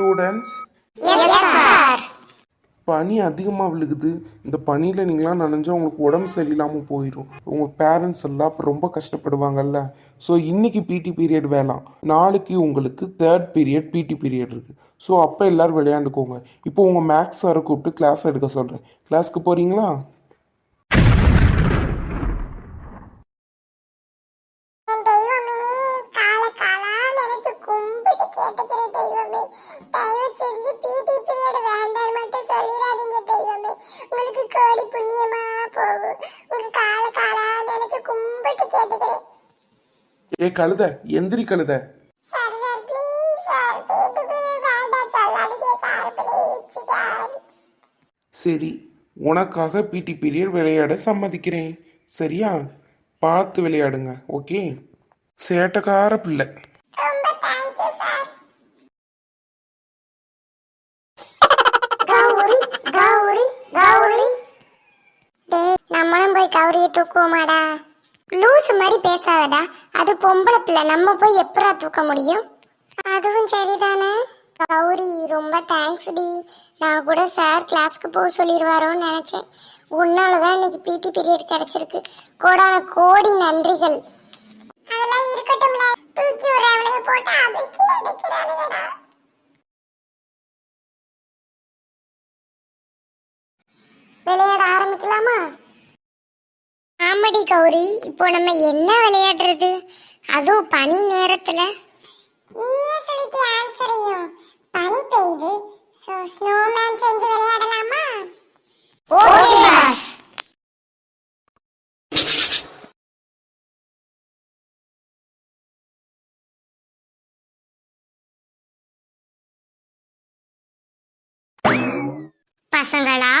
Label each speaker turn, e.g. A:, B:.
A: Students பனி அதிகமாக விழுகுது. இந்த பனியில் நீங்களாம் நனைஞ்சா உங்களுக்கு உடம்பு சரியில்லாமல் போயிடும் உங்கள் பேரண்ட்ஸ் எல்லாம் அப்போ ரொம்ப கஷ்டப்படுவாங்கல்ல. ஸோ இன்னைக்கு பிடி பீரியட் வேணாம். நாளைக்கு உங்களுக்கு தேர்ட் பீரியட் பிடி பீரியட் இருக்குது ஸோ அப்போ எல்லாரும் விளையாண்டுக்கோங்க. இப்போ உங்கள் மேக்ஸ் சாரை கூப்பிட்டு கிளாஸ் எடுக்க சொல்கிறேன் கிளாஸ்க்கு போகிறீங்களா
B: புண்ணியமா போகும் உங்க கால காலா நினைச்சு கும்பிட்டு கேட்டுக்கிறேன்.
A: ஏ கழுத எந்திரி கழுத.
B: Sir sir please sir. PT period வேண்டாம் சொல்லாதீங்க சார் ப்ளீஸ் சார்.
A: சரி உனக்காக பிடி பீரியட் விளையாட சம்மதிக்கிறேன். சரியா? பார்த்து விளையாடுங்க ஓகே? சேட்டக்கார பிள்ளை.
B: ரொம்ப thank you sir. Gowri Gowri Gowri. கௌரியை தூக்குவோமாடா. லூஸ் மாதிரி பேசாதடா. அது பொம்பளை பிள்ளை. நம்ம போய் எப்படா தூக்க முடியும்? அதுவும் சரிதானே? கௌரி ரொம்ப தேங்க்ஸ் டி. நான் கூட சார் கிளாஸ்க்கு போக சொல்லிடுவாரோன்னு நினைச்சேன். உன்னால தான் இன்னைக்கு பிடி பீரியட் கிடைச்சிருக்கு. கோடான கோடி நன்றிகள். அதெல்லாம் இருக்கட்டும்ல தூக்கி விடுறவனுக்கு போட்டு அபிக்கி எடுக்கிறானுங்கடா விளையாட ஆரம்பிக்கலாமா? ஆமாடி கௌரி? இப்போ நம்ம என்ன விளையாடுறது? அதுவும் பனி நேரத்துல. நீயே சொல்லிட்டு ஆன்சரையும் பனி பெய்யுது. சோ ஸ்னோமேன் செஞ்சு விளையாடலாமா? ஓகே பாஸ் பசங்களா